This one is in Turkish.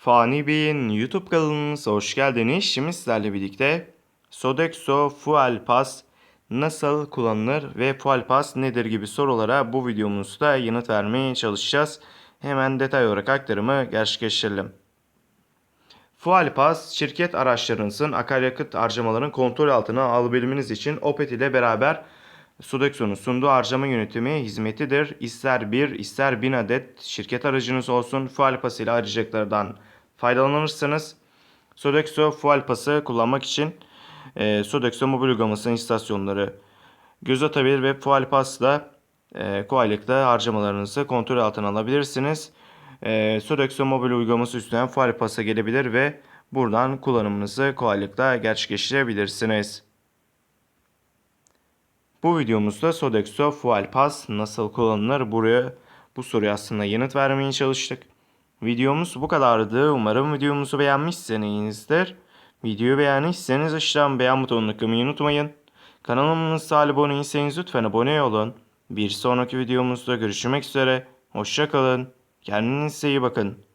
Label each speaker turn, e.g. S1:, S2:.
S1: Fani Bey'in YouTube kanalınıza hoş geldiniz. Şimdi sizlerle birlikte Sodexo Fuel Pass nasıl kullanılır ve Fuel Pass nedir gibi sorulara bu videomuzda yanıt vermeye çalışacağız. Hemen detay olarak aktarımı gerçekleştirelim. Fuel Pass, şirket araçlarınızın akaryakıt harcamalarının kontrol altına alabilmeniz için Opet ile beraber Sodexo'nun sunduğu harcama yönetimi hizmetidir. İster bir, ister bin adet şirket aracınız olsun Fuel Pass ile arayacaklardan faydalanırsınız. Sodexo Fuel Pass'ı kullanmak için e, Sodexo mobil uygulamasının istasyonları göz atabilir ve Fuel Pass'la e, kolaylıkla harcamalarınızı kontrol altına alabilirsiniz. E, Sodexo mobil uygulaması üstünden Fuel Pass'a gelebilir ve buradan kullanımınızı kolaylıkla gerçekleştirebilirsiniz. Bu videomuzda Sodexo Fuel Pass nasıl kullanılır buraya bu soruya aslında yanıt vermeye çalıştık. Videomuz bu kadardı. Umarım videomuzu beğenmişsinizdir. Videoyu beğendiyseniz aşağıdan beğen butonuna tıklamayı unutmayın. Kanalımıza abone değilseniz lütfen abone olun. Bir sonraki videomuzda görüşmek üzere. Hoşçakalın. Kendinize iyi bakın.